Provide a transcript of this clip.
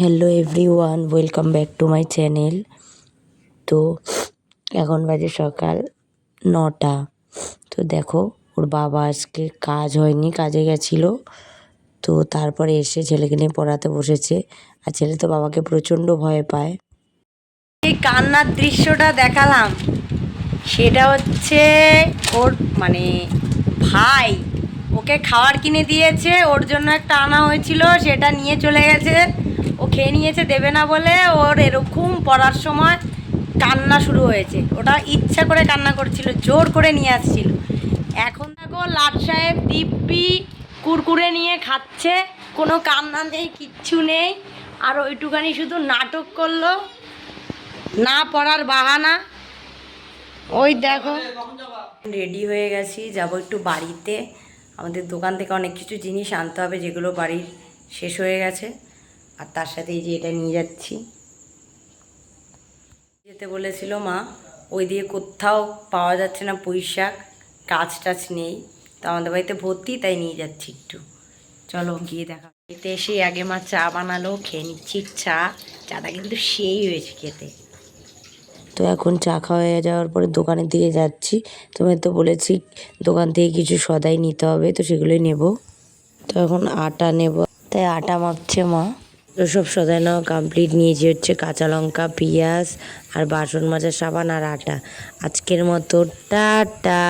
Hello everyone welcome back to my channel তো এখন বাজে সকাল নটা। তো দেখো, ওর বাবা আজকে কাজ হয়নি, কাজে গেছিল। তো তারপরে এসে ছেলেকে নিয়ে পড়াতে বসেছে। আর ছেলে তো বাবাকে প্রচণ্ড ভয় পায়। এই কান্নার দৃশ্যটা দেখালাম। সেটা হচ্ছে ওর মানে ভাই, ওকে খাবার কিনে দিয়েছে। ওর জন্য একটা আনা হয়েছিল, সেটা নিয়ে চলে গেছে। ও খেয়ে নিয়েছে, দেবে না বলে ওর এরকম পড়ার সময় কান্না শুরু হয়েছে। ওটা ইচ্ছা করে কান্না করছিল, জোর করে নিয়ে আসছিল। এখন দেখো লাট সাহেব দিব্যি কুরকুরে নিয়ে খাচ্ছে, কোনো কান্না নেই, কিচ্ছু নেই, আর ওইটুখানি শুধু নাটক করল, না পড়ার বাহানা। ওই দেখো। রেডি হয়ে গেছি, যাব একটু বাড়িতে। আমাদের দোকান থেকে অনেক কিছু জিনিস আনতে হবে, যেগুলো বাড়ির শেষ হয়ে গেছে। আর তার সাথে এই যে এটা নিয়ে যাচ্ছি। যেতে বলেছিল মা, ওই দিয়ে কোথাও পাওয়া যাচ্ছে না পুঁই শাক গাছ টাছ নেই। তো আমাদের বাড়িতে ভর্তি, তাই নিয়ে যাচ্ছি একটু। চলো গিয়ে দেখা। এতে এসে আগে মা চা বানালো, খেয়ে নিচ্ছি চা। চাটা কিন্তু সেই হয়েছে খেতে। তো এখন চা খাওয়া হয়ে যাওয়ার পরে দোকানের দিকে যাচ্ছি। তোমায় তো বলেছি, দোকান থেকে কিছু সদাই নিতে হবে, তো সেগুলোই নেব। তো এখন আটা নেব। তাই আটা মাপছে মা। তো সব সদায় নেওয়া কমপ্লিট নিয়েছি হচ্ছে কাঁচা লঙ্কা, পেঁয়াজ, আর বাসন মাজার সাবান আর আটা। আজকের মতো, টাটা!